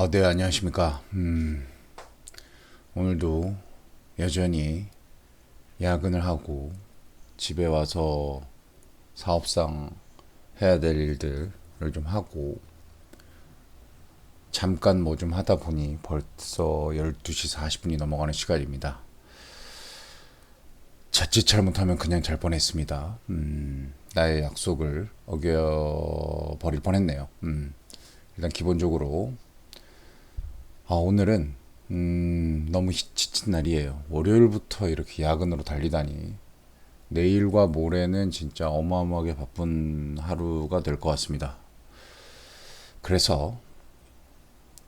아, 네, 안녕하십니까. 음, 오늘도 여전히 야근을 하고 집에 와서 사업상 해야 될 일들을 좀 하고 잠깐 뭐 좀 하다 보니 벌써 12시 40분이 넘어가는 시간입니다. 자칫 잘못하면 그냥 잘 뻔했습니다. 음, 나의 약속을 어겨버릴 뻔했네요. 음, 일단 기본적으로 아, 오늘은 음, 너무 히- 지친 날이에요. 월요일부터 이렇게 야근으로 달리다니 내일과 모레는 진짜 어마어마하게 바쁜 하루가 될 것 같습니다. 그래서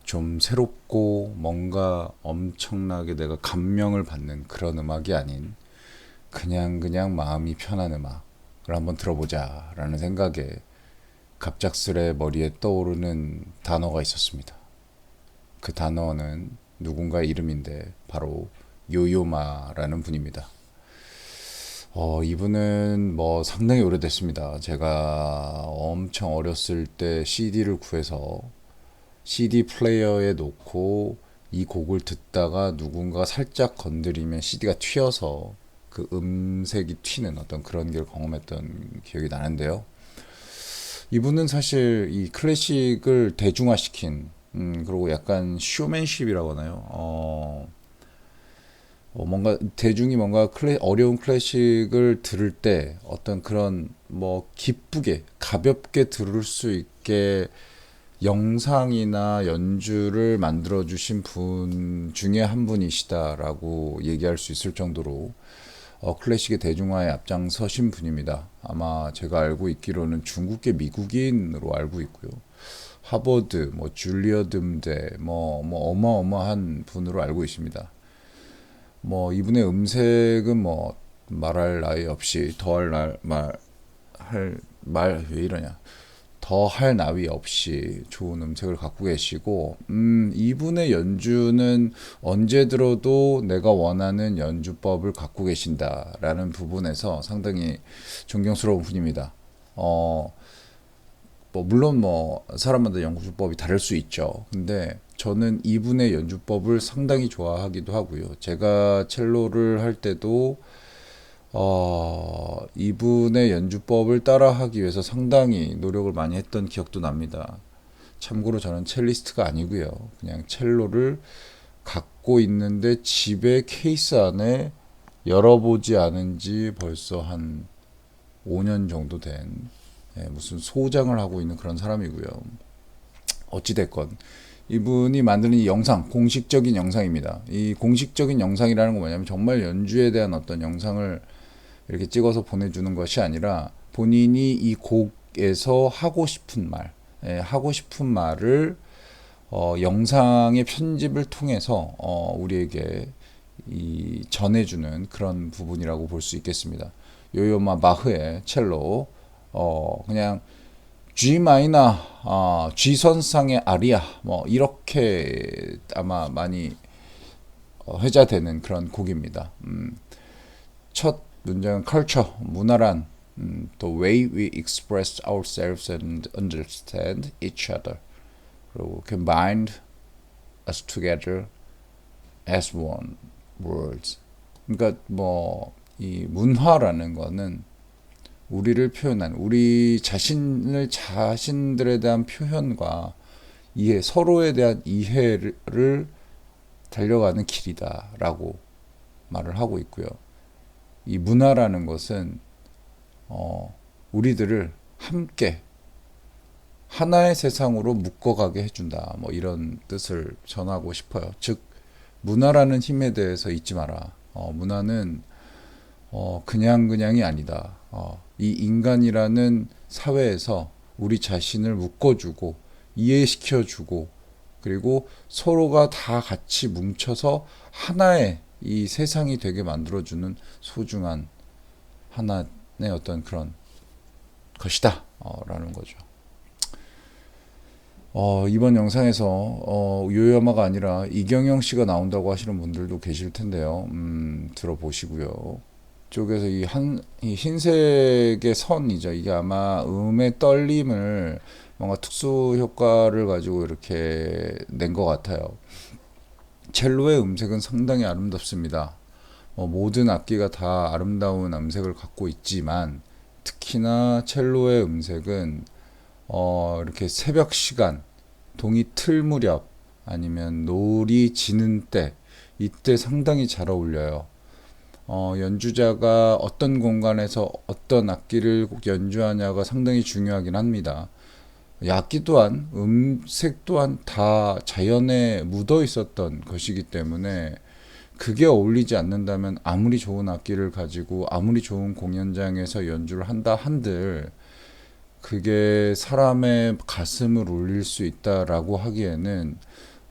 좀 새롭고 뭔가 엄청나게 내가 감명을 받는 그런 음악이 아닌 그냥 그냥 마음이 편한 음악을 한번 들어보자라는 생각에 갑작스레 머리에 떠오르는 단어가 있었습니다. 그 단어는 누군가의 이름인데 바로 요요마라는 분입니다. 어, 이분은 뭐 상당히 오래됐습니다. 제가 엄청 어렸을 때 CD를 구해서 CD 플레이어에 놓고 이 곡을 듣다가 누군가 살짝 건드리면 CD가 튀어서 그 음색이 튀는 어떤 그런 걸 경험했던 기억이 나는데요. 이분은 사실 이 클래식을 대중화시킨 음, 그리고 약간 쇼맨십이라고 하나요? 어, 어, 뭔가 대중이 뭔가 클래, 어려운 클래식을 들을 때 어떤 그런 뭐 기쁘게 가볍게 들을 수 있게 영상이나 연주를 만들어 주신 분 중에 한 분이시다라고 얘기할 수 있을 정도로 어, 클래식의 대중화에 앞장서신 분입니다. 아마 제가 알고 있기로는 중국계 미국인으로 알고 있고요. 하버드, 뭐 줄리어드 음대, 뭐, 뭐 어마어마한 분으로 알고 있습니다. 뭐 이분의 음색은 뭐 말할 나위 없이 더할 말말 왜 이러냐 더 할 나위 없이 좋은 음색을 갖고 계시고 음 이분의 연주는 언제 들어도 내가 원하는 연주법을 갖고 계신다라는 부분에서 상당히 존경스러운 분입니다. 어. 뭐 물론 뭐 사람마다 연주법이 다를 수 있죠. 근데 저는 이분의 연주법을 상당히 좋아하기도 하고요. 제가 첼로를 할 때도 어, 이분의 연주법을 따라하기 위해서 상당히 노력을 많이 했던 기억도 납니다. 참고로 저는 첼리스트가 아니고요. 그냥 첼로를 갖고 있는데 집에 케이스 안에 열어보지 않은 지 벌써 한 5년 정도 된 예, 무슨 소장을 하고 있는 그런 사람이고요. 어찌됐건 이분이 만드는 이 영상 공식적인 영상입니다. 이 공식적인 영상이라는 건 뭐냐면 정말 연주에 대한 어떤 영상을 이렇게 찍어서 보내주는 것이 아니라 본인이 이 곡에서 하고 싶은 말, 예, 하고 싶은 말을 어, 영상의 편집을 통해서 어, 우리에게 이 전해주는 그런 부분이라고 볼 수 있겠습니다. 요요마 마흐의 첼로 어 그냥 G 마이너 어, G 선상의 아리아 뭐 이렇게 아마 많이 어, 회자되는 그런 곡입니다. 음, 첫 문장은 culture 문화란 음, the way we express ourselves and understand each other 그리고 combined us together as one words 그러니까 뭐 이 문화라는 거는 우리를 표현한 우리 자신을 자신들에 대한 표현과 이해 서로에 대한 이해를 달려가는 길이다라고 말을 하고 있고요. 이 문화라는 것은 어, 우리들을 함께 하나의 세상으로 묶어가게 해준다. 뭐 이런 뜻을 전하고 싶어요. 즉 문화라는 힘에 대해서 잊지 마라. 어, 문화는 어, 그냥 그냥이 아니다. 어, 이 인간이라는 사회에서 우리 자신을 묶어주고 이해시켜주고 그리고 서로가 다 같이 뭉쳐서 하나의 이 세상이 되게 만들어주는 소중한 하나의 어떤 그런 것이다. 어, 라는 거죠. 어, 이번 영상에서 어, 요요마가 아니라 이경영 씨가 나온다고 하시는 분들도 계실 텐데요. 음, 들어보시고요. 쪽에서 이 한 이 흰색의 선이죠. 이게 아마 음의 떨림을 뭔가 특수 효과를 가지고 이렇게 낸 것 같아요. 첼로의 음색은 상당히 아름답습니다. 뭐 모든 악기가 다 아름다운 음색을 갖고 있지만 특히나 첼로의 음색은 어 이렇게 새벽 시간, 동이 틀 무렵 아니면 노을이 지는 때 이때 상당히 잘 어울려요. 어, 연주자가 어떤 공간에서 어떤 악기를 꼭 연주하냐가 상당히 중요하긴 합니다. 악기 또한 음색 또한 다 자연에 묻어 있었던 것이기 때문에 그게 어울리지 않는다면 아무리 좋은 악기를 가지고 아무리 좋은 공연장에서 연주를 한다 한들 그게 사람의 가슴을 울릴 수 있다라고 하기에는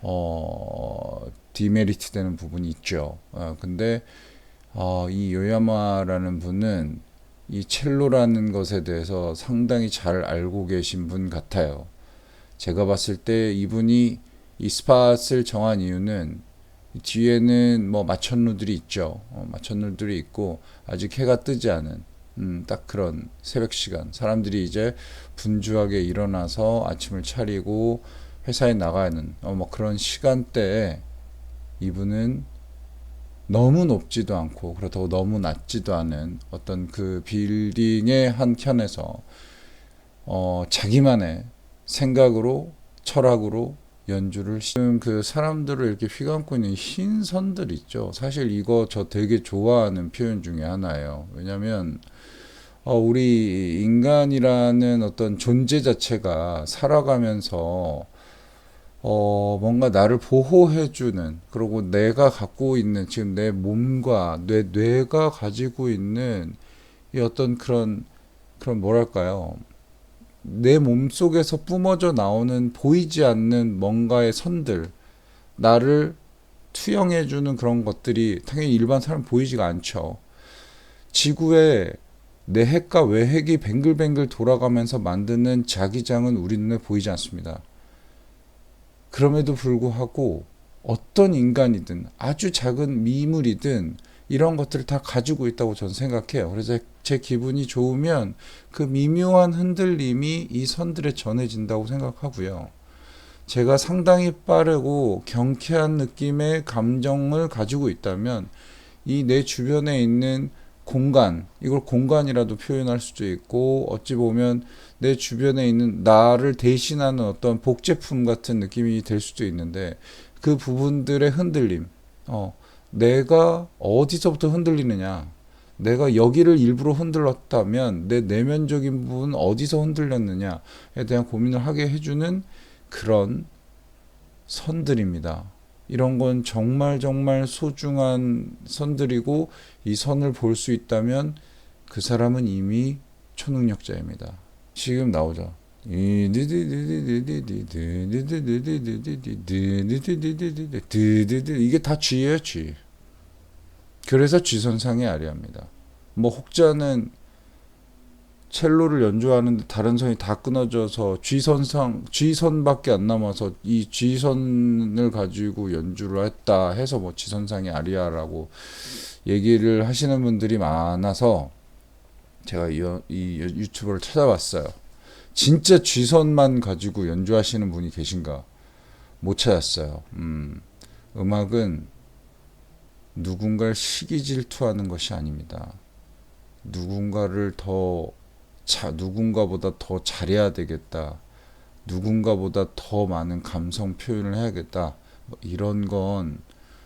어 디메리트 되는 부분이 있죠. 어, 근데 어, 이 요야마라는 분은 이 첼로라는 것에 대해서 상당히 잘 알고 계신 분 같아요. 제가 봤을 때 이분이 이 스팟을 정한 이유는 뒤에는 뭐 마천루들이 있죠. 어, 마천루들이 있고 아직 해가 뜨지 않은 음, 딱 그런 새벽 시간 사람들이 이제 분주하게 일어나서 아침을 차리고 회사에 나가는 어, 뭐 그런 시간대에 이분은 너무 높지도 않고 그렇다고 너무 낮지도 않은 어떤 그 빌딩의 한 켠에서 어, 자기만의 생각으로 철학으로 연주를 지금 그 사람들을 이렇게 휘감고 있는 흰 선들 있죠. 사실 이거 저 되게 좋아하는 표현 중에 하나예요. 왜냐하면 어, 우리 인간이라는 어떤 존재 자체가 살아가면서 어, 뭔가 나를 보호해주는, 그리고 내가 갖고 있는, 지금 내 몸과 내 뇌가 가지고 있는 이 어떤 그런, 그런 뭐랄까요. 내 몸 속에서 뿜어져 나오는 보이지 않는 뭔가의 선들, 나를 투영해주는 그런 것들이 당연히 일반 사람 보이지가 않죠. 지구에 내 핵과 외핵이 뱅글뱅글 돌아가면서 만드는 자기장은 우리 눈에 보이지 않습니다. 그럼에도 불구하고 어떤 인간이든 아주 작은 미물이든 이런 것들을 다 가지고 있다고 저는 생각해요. 그래서 제 기분이 좋으면 그 미묘한 흔들림이 이 선들에 전해진다고 생각하고요. 제가 상당히 빠르고 경쾌한 느낌의 감정을 가지고 있다면 이 내 주변에 있는 공간, 이걸 공간이라도 표현할 수도 있고, 어찌 보면 내 주변에 있는 나를 대신하는 어떤 복제품 같은 느낌이 될 수도 있는데, 그 부분들의 흔들림, 어, 내가 어디서부터 흔들리느냐, 내가 여기를 일부러 흔들었다면 내 내면적인 부분 어디서 흔들렸느냐에 대한 고민을 하게 해주는 그런 선들입니다. 이런 건 정말 정말 소중한 선들이고 이 선을 볼 수 있다면 그 사람은 이미 초능력자입니다. 지금 나오죠. 이게 다 G예요, G. 그래서 G선상의 아리아입니다. 뭐 혹자는 첼로를 연주하는데 다른 선이 다 끊어져서 G선상 G선밖에 안 남아서 이 G선을 가지고 연주를 했다 해서 뭐 G선상의 아리아라고 얘기를 하시는 분들이 많아서 제가 이, 이 유튜브를 찾아봤어요. 진짜 G선만 가지고 연주하시는 분이 계신가? 못 찾았어요. 음, 음악은 누군가를 시기 질투하는 것이 아닙니다. 누군가를 더 자, 누군가보다 더 잘해야 되겠다. 누군가보다 더 많은 감성 표현을 해야겠다. 뭐 이런 건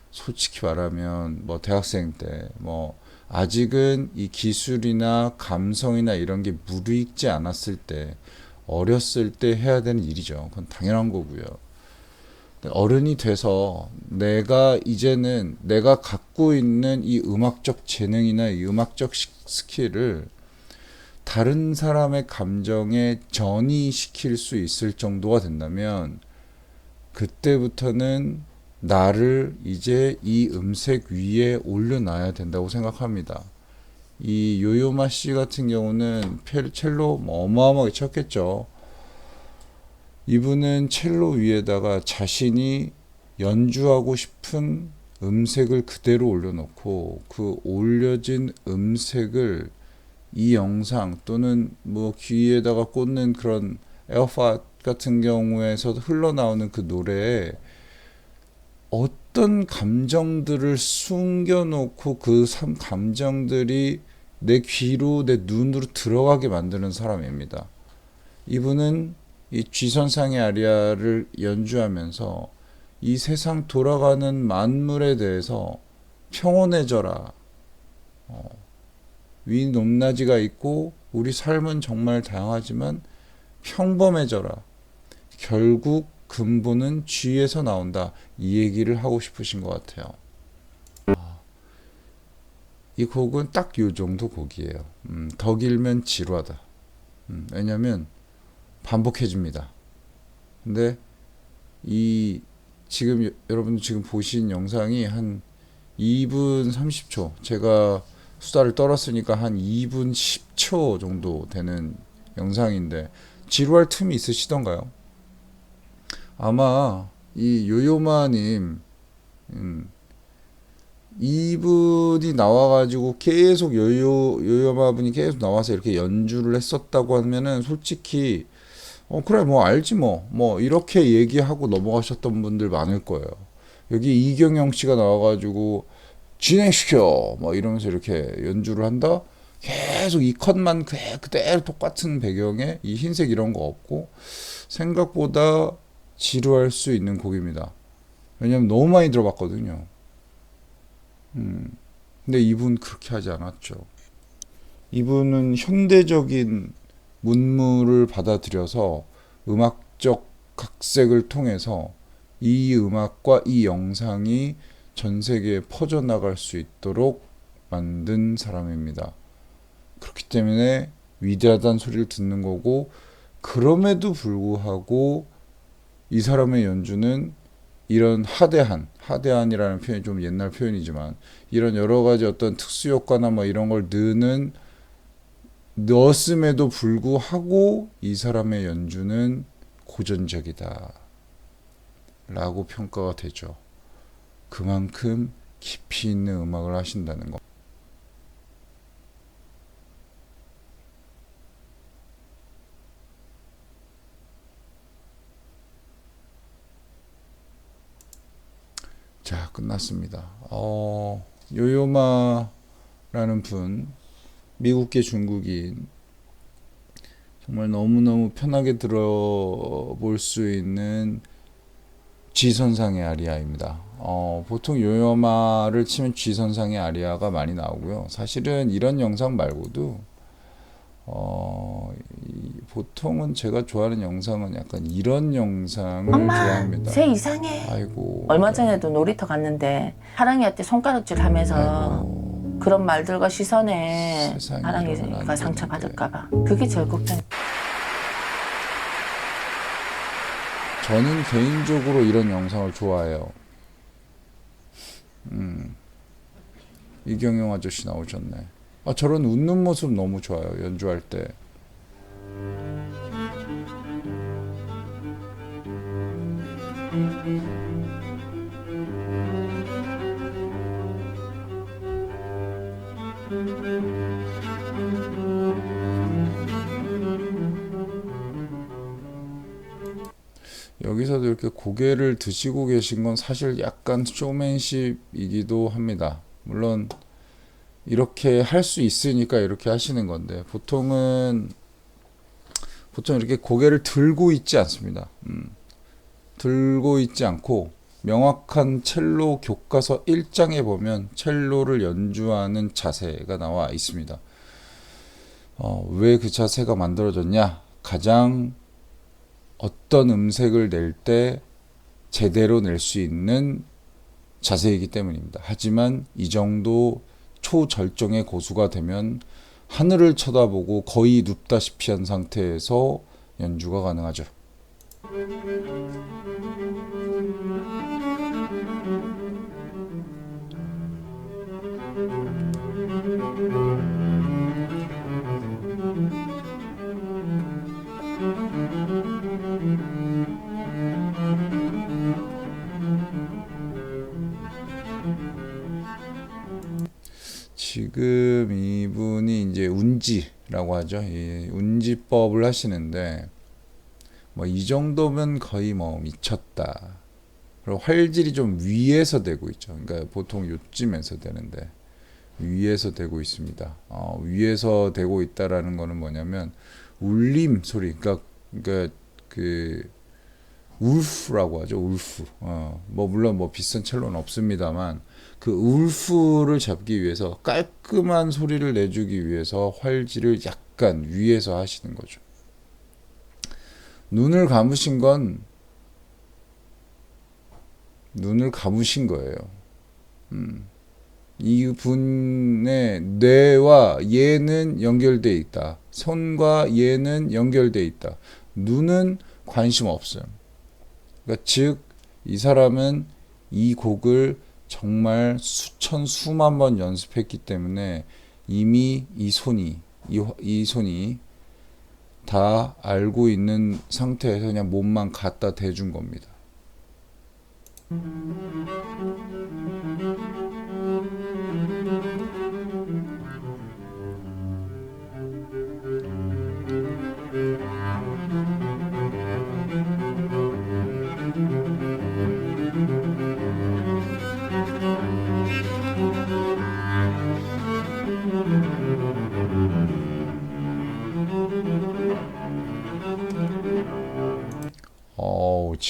솔직히 말하면 뭐 대학생 때 뭐 아직은 이 기술이나 감성이나 이런 게 무르익지 않았을 때 어렸을 때 해야 되는 일이죠. 그건 당연한 거고요. 어른이 돼서 내가 이제는 내가 갖고 있는 이 음악적 재능이나 이 음악적 스킬을 다른 사람의 감정에 전이시킬 수 있을 정도가 된다면 그때부터는 나를 이제 이 음색 위에 올려놔야 된다고 생각합니다. 이 요요마 씨 같은 경우는 첼로 뭐 어마어마하게 쳤겠죠. 이분은 첼로 위에다가 자신이 연주하고 싶은 음색을 그대로 올려놓고 그 올려진 음색을 이 영상 또는 뭐 귀에다가 꽂는 그런 에어팟 같은 경우에서 흘러나오는 그 노래에 어떤 감정들을 숨겨놓고 그삼 감정들이 내 귀로 내 눈으로 들어가게 만드는 사람입니다. 이분은 이 쥐선상의 아리아를 연주하면서 이 세상 돌아가는 만물에 대해서 평온해져라. 어, 위 높낮이가 있고 우리 삶은 정말 다양하지만 평범해져라. 결국 근본은 쥐에서 나온다. 이 얘기를 하고 싶으신 것 같아요. 아, 이 곡은 딱 요 정도 곡이에요. 음, 더 길면 지루하다. 음, 왜냐면 반복해집니다. 근데 이 지금 여- 여러분 지금 보신 영상이 한 2분 30초. 제가 수다를 떨었으니까 한 2분 10초 정도 되는 영상인데 지루할 틈이 있으시던가요? 아마 이 요요마님 음, 이분이 나와가지고 계속 요요 요요마 분이 계속 나와서 이렇게 연주를 했었다고 하면은 솔직히 어 그래 뭐 알지 뭐뭐 이렇게 얘기하고 넘어가셨던 분들 많을 거예요. 여기 이경영 씨가 나와가지고 진행시켜 뭐 이러면서 이렇게 연주를 한다. 계속 이 컷만 그- 그대로 똑같은 배경에 이 흰색 이런 거 없고 생각보다 지루할 수 있는 곡입니다. 왜냐면 너무 많이 들어봤거든요. 음. 근데 이분 그렇게 하지 않았죠. 이분은 현대적인 문물을 받아들여서 음악적 각색을 통해서 이 음악과 이 영상이 전 세계에 퍼져나갈 수 있도록 만든 사람입니다. 그렇기 때문에 위대하다는 소리를 듣는 거고, 그럼에도 불구하고 이 사람의 연주는 이런 하대한, 하대한이라는 표현이 좀 옛날 표현이지만, 이런 여러 가지 어떤 특수 효과나 뭐 이런 걸 넣는 넣었음에도 불구하고 이 사람의 연주는 고전적이다. 라고 평가가 되죠. 그만큼 깊이 있는 음악을 하신다는 거. 자, 끝났습니다. 어, 요요마라는 분, 미국계 중국인, 정말 너무너무 편하게 들어볼 수 있는 G선상의 아리아입니다. 어, 보통 요요마를 치면 G선상의 아리아가 많이 나오고요. 사실은 이런 영상 말고도 어, 이- 보통은 제가 좋아하는 영상은 약간 이런 영상을 엄마, 좋아합니다. 새 이상해. 아이고. 얼마 전에도 놀이터 갔는데 하랑이한테 손가락질 하면서 아이고. 그런 말들과 시선에 세상에 이러면 안 하랑이가 상처 되는데. 받을까 봐 그게 제일 걱정. 저는 개인적으로 이런 영상을 좋아해요. 음. 이경영 아저씨 나오셨네. 아, 저런 웃는 모습 너무 좋아요. 연주할 때. 여기서도 이렇게 고개를 드시고 계신 건 사실 약간 쇼맨십이기도 합니다. 물론 이렇게 할 수 있으니까 이렇게 하시는 건데 보통은 보통 이렇게 고개를 들고 있지 않습니다. 음, 들고 있지 않고 명확한 첼로 교과서 1장에 보면 첼로를 연주하는 자세가 나와 있습니다. 어, 왜 그 자세가 만들어졌냐? 가장 어떤 음색을 낼 때 제대로 낼 수 있는 자세이기 때문입니다. 하지만 이 정도 초절정의 고수가 되면 하늘을 쳐다보고 거의 눕다시피 한 상태에서 연주가 가능하죠. 지금 이분이 이제 운지라고 하죠. 이 운지법을 하시는데 뭐 이 정도면 거의 뭐 미쳤다. 그리고 활질이 좀 위에서 되고 있죠. 그러니까 보통 요쯤에서 되는데 위에서 되고 있습니다. 어, 위에서 되고 있다라는 거는 뭐냐면 울림 소리. 그러니까 그러니까 그 울프라고 하죠. 울프. 어, 뭐 물론 뭐 비싼 첼로는 없습니다만 그 울프를 잡기 위해서 깔끔한 소리를 내주기 위해서 활질을 약간 위에서 하시는 거죠. 눈을 감으신 건 눈을 감으신 거예요. 음. 이 분의 뇌와 얘는 연결돼 있다. 손과 얘는 연결돼 있다. 눈은 관심 없어요. 그러니까 즉, 이 사람은 이 곡을 정말 수천 수만 번 연습했기 때문에 이미 이 손이 이, 화- 이 손이 다 알고 있는 상태에서 그냥 몸만 갖다 대준 겁니다.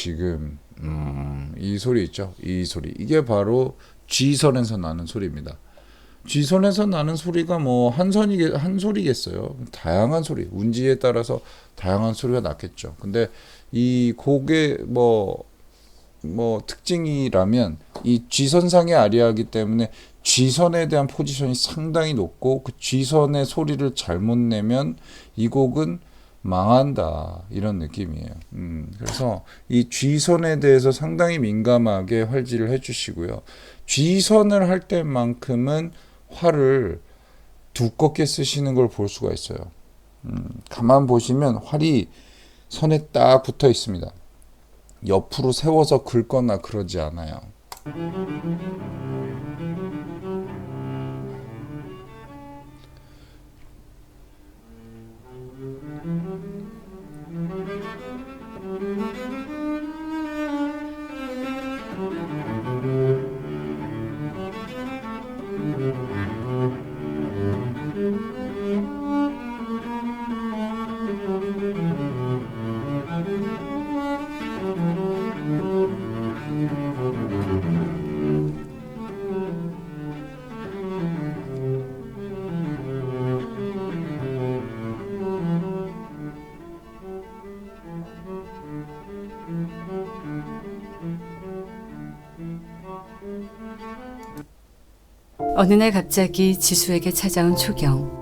지금 음, 이 소리 있죠? 이 소리 이게 바로 G선에서 나는 소리입니다. G선에서 나는 소리가 뭐 한 선이 한 소리겠어요. 다양한 소리 운지에 따라서 다양한 소리가 났겠죠. 근데 이 곡의 뭐뭐 특징이라면 이 G선상의 아리아이기 때문에 G선에 대한 포지션이 상당히 높고 그 G선의 소리를 잘못 내면 이 곡은 망한다 이런 느낌이에요. 음, 그래서 이 G선에 대해서 상당히 민감하게 활지를 해주시고요. G선을 할 때만큼은 활을 두껍게 쓰시는 걸 볼 수가 있어요. 음, 가만 보시면 활이 선에 딱 붙어 있습니다. 옆으로 세워서 긁거나 그러지 않아요. 어느 날 갑자기 지수에게 찾아온 초경.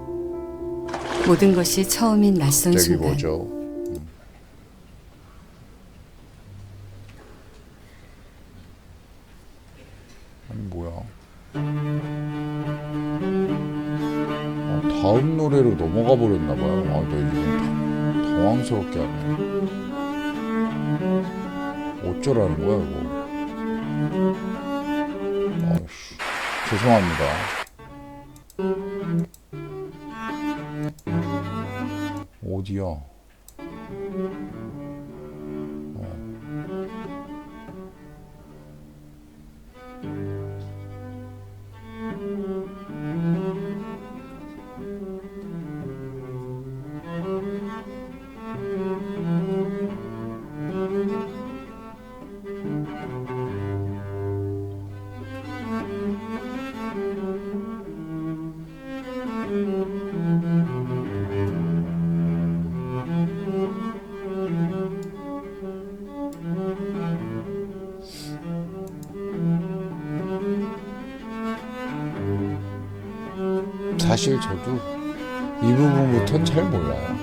모든 것이 처음인 낯선 여기 순간. 뭐죠? 음. 아니 뭐야? 아, 다음 노래로 넘어가 버렸나 봐요. 아, 나 이거 당- 당황스럽게 하네. 어쩌라는 거야 이거? 아이씨, 죄송합니다. 어디야? 사실 저도 이 부분부터는 잘 몰라요.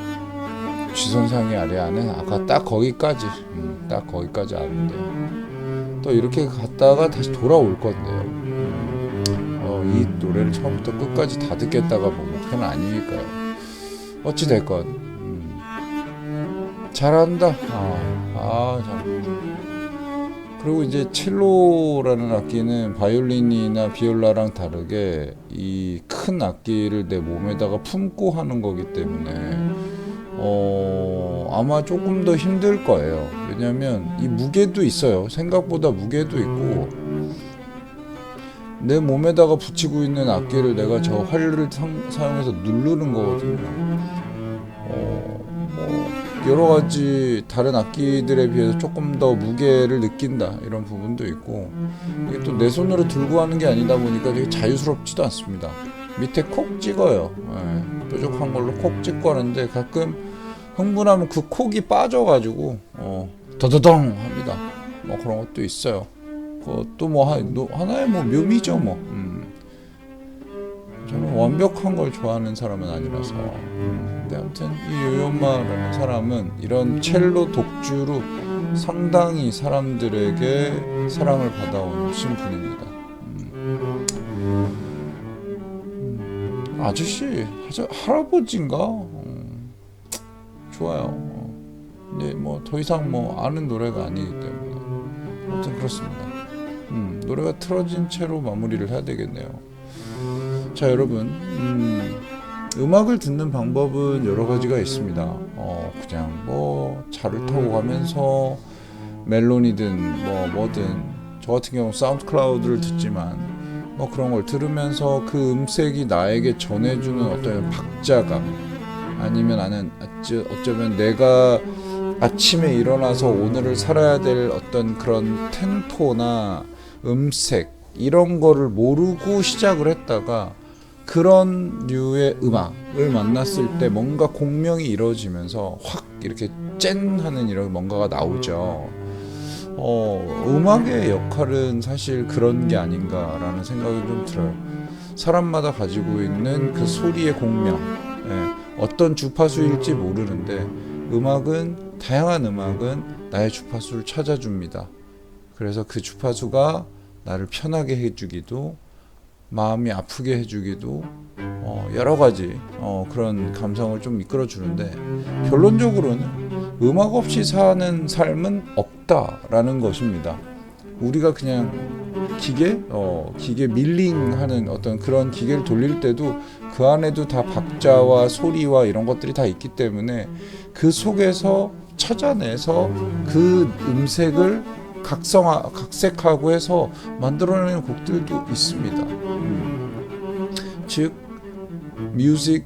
지선상의 아래안은 아까 딱 거기까지, 음, 딱 거기까지 아는데 또 이렇게 갔다가 다시 돌아올 건데요. 어, 이 노래를 처음부터 끝까지 다 듣겠다가 뭐 목표는 아니니까요. 어찌 됐건 음, 잘한다. 아, 아 참. 그리고 이제 첼로라는 악기는 바이올린이나 비올라랑 다르게 이 큰 악기를 내 몸에다가 품고 하는 거기 때문에 어 어, 아마 조금 더 힘들 거예요. 왜냐하면 이 무게도 있어요. 생각보다 무게도 있고 내 몸에다가 붙이고 있는 악기를 내가 저 활을 상- 사용해서 누르는 거거든요. 여러 가지 다른 악기들에 비해서 조금 더 무게를 느낀다 이런 부분도 있고 이게 또 내 손으로 들고 하는 게 아니다 보니까 되게 자유스럽지도 않습니다. 밑에 콕 찍어요. 예, 뾰족한 걸로 콕 찍고 하는데 가끔 흥분하면 그 콕이 빠져가지고 어, 더더덩 합니다. 뭐 그런 것도 있어요. 그것도 뭐 하, 노- 하나의 뭐 묘미죠 뭐. 음. 저는 완벽한 걸 좋아하는 사람은 아니라서. 음. 근데 아무튼 이 요요마라는 사람은 이런 첼로 독주로 상당히 사람들에게 사랑을 받아온 신분입니다. 음. 음. 아저씨, 하자, 할아버지인가? 음. 좋아요. 어. 근데 뭐더 이상 뭐 아는 노래가 아니기 때문에 아무튼 그렇습니다. 음, 노래가 틀어진 채로 마무리를 해야 되겠네요. 자 여러분, 음, 음악을 듣는 방법은 여러 가지가 있습니다. 어, 그냥 뭐 차를 타고 가면서 멜론이든 뭐 뭐든 저 같은 경우 사운드 클라우드를 듣지만 뭐 그런 걸 들으면서 그 음색이 나에게 전해주는 어떤 박자감 아니면 나는 어쩌- 어쩌면 내가 아침에 일어나서 오늘을 살아야 될 어떤 그런 템포나 음색 이런 거를 모르고 시작을 했다가 그런 류의 음악을 만났을 때 뭔가 공명이 이루어지면서 확 이렇게 짠 하는 이런 뭔가가 나오죠. 어, 음악의 역할은 사실 그런 게 아닌가라는 생각이 좀 들어요. 사람마다 가지고 있는 그 소리의 공명, 예, 어떤 주파수일지 모르는데 음악은 다양한 음악은 나의 주파수를 찾아줍니다. 그래서 그 주파수가 나를 편하게 해주기도 마음이 아프게 해주기도 어, 여러 가지 어, 그런 감성을 좀 이끌어 주는데 결론적으로는 음악 없이 사는 삶은 없다라는 것입니다. 우리가 그냥 기계, 어, 기계 밀링하는 어떤 그런 기계를 돌릴 때도 그 안에도 다 박자와 소리와 이런 것들이 다 있기 때문에 그 속에서 찾아내서 그 음색을 각성하, 각색하고 해서 만들어내는 곡들도 있습니다. 음. 즉, music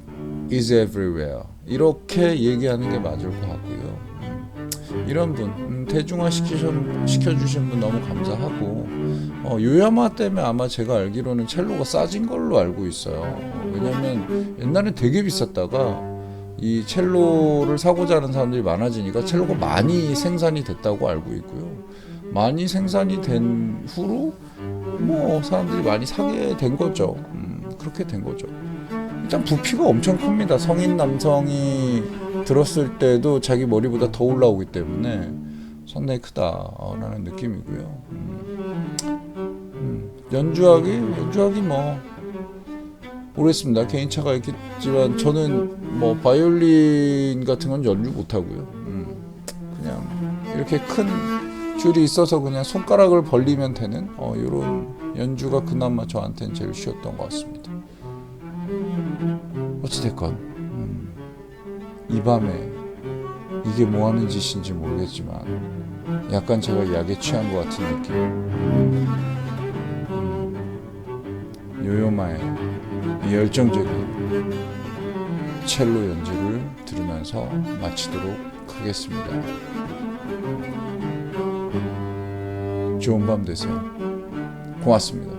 is everywhere. 이렇게 얘기하는 게 맞을 것 같고요. 음. 이런 분, 음, 대중화 시켜주신 분 너무 감사하고, 어, 요야마 때문에 아마 제가 알기로는 첼로가 싸진 걸로 알고 있어요. 어, 왜냐면 옛날에 되게 비쌌다가 이 첼로를 사고자 하는 사람들이 많아지니까 첼로가 많이 생산이 됐다고 알고 있고요. 많이 생산이 된 후로 뭐 사람들이 많이 사게 된 거죠. 음, 그렇게 된 거죠. 일단 부피가 엄청 큽니다. 성인 남성이 들었을 때도 자기 머리보다 더 올라오기 때문에 상당히 크다라는 느낌이고요. 음, 음, 연주하기 연주하기 뭐 모르겠습니다. 개인차가 있겠지만 저는 뭐 바이올린 같은 건 연주 못 하고요. 음, 그냥 이렇게 큰 줄이 있어서 그냥 손가락을 벌리면 되는 어, 이런 연주가 그나마 저한테는 제일 쉬웠던 것 같습니다. 어찌됐건 음, 이 밤에 이게 뭐 하는 짓인지 모르겠지만 약간 제가 약에 취한 것 같은 느낌. 음, 요요마의 이 열정적인 첼로 연주를 들으면서 마치도록 하겠습니다. 좋은 밤 되세요. 고맙습니다.